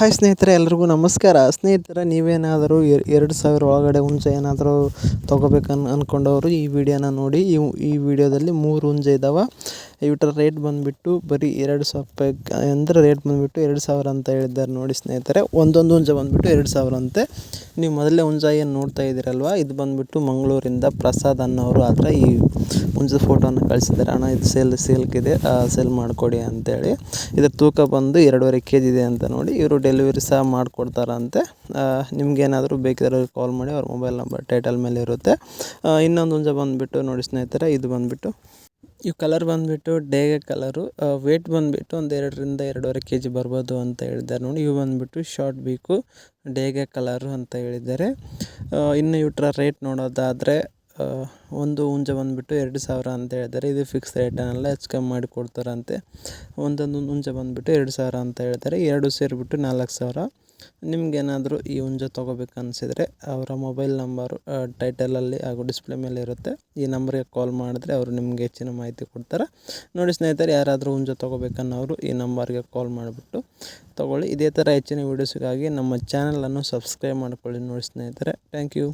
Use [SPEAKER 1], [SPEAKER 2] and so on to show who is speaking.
[SPEAKER 1] Hi ಸ್ನೇಹಿತರೆ, ಎಲ್ರಿಗೂ ನಮಸ್ಕಾರ. ಸ್ನೇಹಿತರೆ, ನೀವೇನಾದರೂ ಎರಡು ಸಾವಿರ ಒಳಗಡೆ ಹುಂಜ ಏನಾದರೂ ತೊಗೋಬೇಕನ್ ಅಂದ್ಕೊಂಡವರು ಈ ವಿಡಿಯೋನ ನೋಡಿ. ಈ ಈ ವಿಡಿಯೋದಲ್ಲಿ ಮೂರು ಹುಂಜ ಇದ್ದಾವೆ ಇವುಗಳ ರೇಟ್ ಬಂದುಬಿಟ್ಟು ಬರೀ ಎರಡು ಸಾವಿರ ರೂಪಾಯಿ ಅಂದರೆ ರೇಟ್ ಬಂದುಬಿಟ್ಟು ಎರಡು ಸಾವಿರ ಅಂತ ಹೇಳಿದ್ದಾರೆ ನೋಡಿ ಸ್ನೇಹಿತರೆ. ಒಂದೊಂದು ಹುಂಜ ಬಂದುಬಿಟ್ಟು ಎರಡು ಸಾವಿರ ಅಂತೆ. ನೀವು ಮೊದಲೇ ಹುಂಜ ನೋಡ್ತಾ ಇದ್ದೀರಲ್ವ? ಇದು ಬಂದುಬಿಟ್ಟು ಮಂಗಳೂರಿಂದ ಪ್ರಸಾದ್ ಅನ್ನೋರು ಆದರೆ ಈ ಹುಂಜದ ಫೋಟೋನ ಕಳಿಸಿದ್ದಾರೆ. ಅಣ್ಣ, ಇದು ಸೇಲ್ ಸೇಲ್ಗಿದೆ ಸೇಲ್ ಮಾಡಿಕೊಡಿ ಅಂತೇಳಿ. ಇದರ ತೂಕ ಬಂದು ಎರಡೂವರೆ ಕೆ ಜಿ ಇದೆ ಅಂತ ನೋಡಿ. ಇವರು ಡೆಲಿವರಿ ಸಹ ಮಾಡಿಕೊಡ್ತಾರಂತೆ. ನಿಮ್ಗೇನಾದರೂ ಬೇಕಿದ್ರೆ ಕಾಲ್ ಮಾಡಿ. ಅವ್ರ ಮೊಬೈಲ್ ನಂಬರ್ ಟೈಟಲ್ ಮೇಲೆ ಇರುತ್ತೆ. ಇನ್ನೊಂದು ಹುಂಜ ಬಂದುಬಿಟ್ಟು ನೋಡಿ ಸ್ನೇಹಿತರೆ, ಇದು ಬಂದುಬಿಟ್ಟು ಈ ಕಲರ್ ಬಂದುಬಿಟ್ಟು ಡೇಗೆ ಕಲರು ವೇಟ್ ಬಂದುಬಿಟ್ಟು ಒಂದು ಎರಡರಿಂದ ಎರಡೂವರೆ ಕೆ ಜಿ ಬರ್ಬೋದು ಅಂತ ಹೇಳಿದ್ದಾರೆ. ನೋಡಿ, ಇವು ಬಂದುಬಿಟ್ಟು ಶಾರ್ಟ್ ಬೀಕು ಡೇಗೆ ಕಲರು ಅಂತ ಹೇಳಿದ್ದಾರೆ. ಇನ್ನು ಇವ್ರ ರೇಟ್ ನೋಡೋದಾದರೆ ಒಂದು ಹುಂಜ ಬಂದುಬಿಟ್ಟು ಎರಡು ಸಾವಿರ ಅಂತ ಹೇಳಿದ್ದಾರೆ. ಇದು ಫಿಕ್ಸ್ ರೇಟನ್ನೆಲ್ಲ ಹೆಚ್ಚು ಕಮ್ಮಿ ಮಾಡಿ ಕೊಡ್ತಾರಂತೆ. ಒಂದೊಂದು ಹುಂಜ ಬಂದುಬಿಟ್ಟು ಎರಡು ಸಾವಿರ ಅಂತ ಹೇಳ್ತಾರೆ ಎರಡು ಸೇರಿಬಿಟ್ಟು ನಾಲ್ಕು ಸಾವಿರ. ನಿಮ್ಗೇನಾದರೂ ಈ ಹುಂಜ ತೊಗೋಬೇಕು ಅನಿಸಿದರೆ ಅವರ ಮೊಬೈಲ್ ನಂಬರು ಟೈಟಲಲ್ಲಿ ಹಾಗೂ ಡಿಸ್ಪ್ಲೇ ಮೇಲೆ ಇರುತ್ತೆ. ಈ ನಂಬರ್ಗೆ ಕಾಲ್ ಮಾಡಿದ್ರೆ ಅವರು ನಿಮಗೆ ಹೆಚ್ಚಿನ ಮಾಹಿತಿ ಕೊಡ್ತಾರೆ. ನೋಡಿ ಸ್ನೇಹಿತರೆ, ಯಾರಾದರೂ ಹುಂಜ ತೊಗೋಬೇಕನ್ನೋರು ಈ ನಂಬರ್ಗೆ ಕಾಲ್ ಮಾಡಿಬಿಟ್ಟು ತೊಗೊಳ್ಳಿ. ಇದೇ ಥರ ಹೆಚ್ಚಿನ ವೀಡಿಯೋಸ್ಗಾಗಿ ನಮ್ಮ ಚಾನಲನ್ನು ಸಬ್ಸ್ಕ್ರೈಬ್ ಮಾಡ್ಕೊಳ್ಳಿ ನೋಡಿ ಸ್ನೇಹಿತರೆ. Thank you